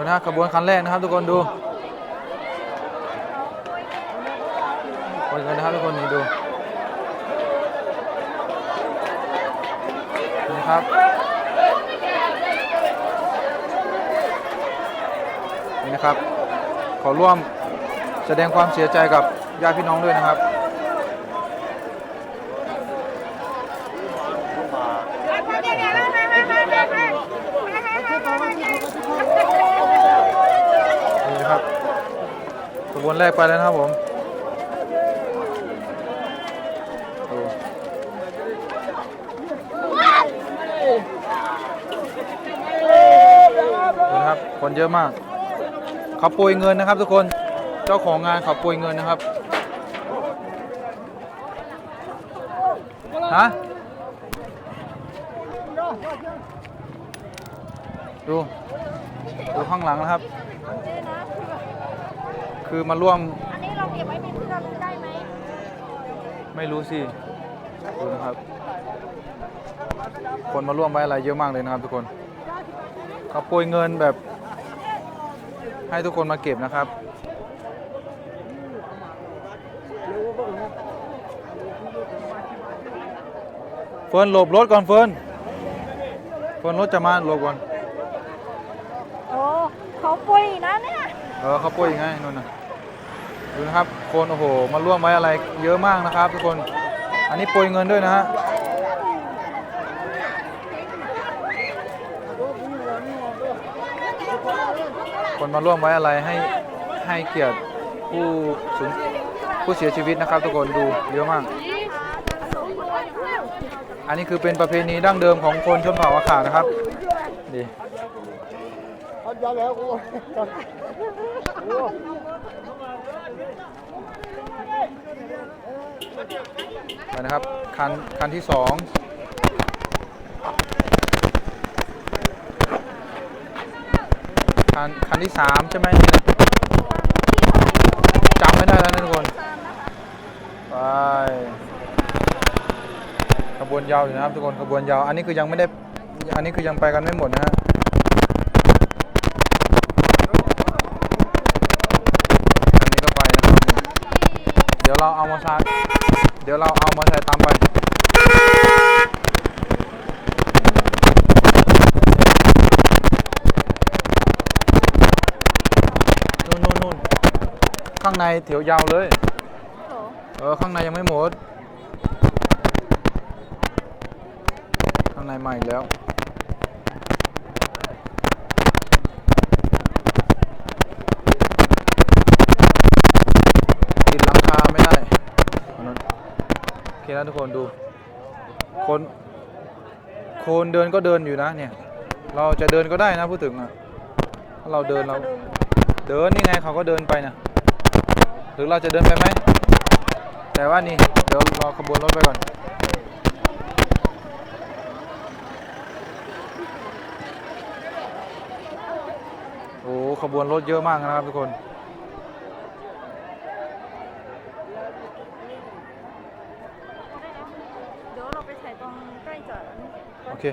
ดูนะขบวนคันแรกนะครับ ทุกคนดูโอนเงินนะครับทุกคนนี่ดูนี่ครับนี่นะครับ ขอร่วมแสดงความเสียใจกับญาติพี่น้องด้วยนะครับ นี่ครับขบ วนแรกไปแล้วนะครับผมดูนะครับคนเยอะมากเขาโปรยเงินนะครับทุกคนเจ้าของงานเขาโปรยเงินนะครับฮะดูดูข้างหลังนะครับ คือมาร่วมอันนี้เราเก็บไว้เป็นที่ระลึกได้ไหมไม่รู้สิดูนะครับ คนมาร่วมไว้อะไรเยอะมากเลยนะครับ ทุกคนเขาโปรยเงินแบบ ให้ทุกคนมาเก็บนะครับเฟิร์นหลบรถก่อนเฟิร์นเฟิร์นรถจะมาหลบก่อนโอ้เขาปุ้ยนะเนี่ย เออเขาโปรยยังไงนู่นนะดูนะครับคนโอ้โหมาร่วมไว้อะไรเยอะมากนะครับ ทุกคนอันนี้ปรยเงินด้วยนะฮะคนมาร่วมไว้อะไรให้ให้เกียรติผู้สูญผู้เสียชีวิตนะครับทุกคนดูเยอะมาก อันนี้คือเป็นประเพณีดั้งเดิมของคนชนเผ่าอาขานะครับดี ไปนะครับ คัน คันที่สองคัน คันที่สามใช่ไหมนี่นะจำไม่ได้แล้วนะทุกคน ไปขบวนยาวอยู่นะครับทุกคนขบวนยาว อันนี้คือยังไม่ได้ อันนี้คือยังไปกันไม่หมดนะฮะ อันนี้ก็ไปนะครับ เดี๋ยวเราเอามาใช้เดี๋ยวเราเอามาใช้ตามไปนู่นนู่นนู่นข้างในแถวยาวเลยเออ ข้างในยังไม่หมด ข้างในมาอีกแล้ว ติดหลังคาไม่ได้เอานั่น โอเคนะทุกคนดู คนคนเดินก็เดินอยู่นะเนี่ย เราจะเดินก็ได้นะพูดถึงอะถ้าเราเดินเราเดินนี่ไงเขาก็เดินไปนะหรือเราจะเดินไปไหมแต่ว่านี่เดี๋ยวรอขบวนรถไปก่อน โอ้ขบวนรถเยอะมากนะครับทุกคน เดี๋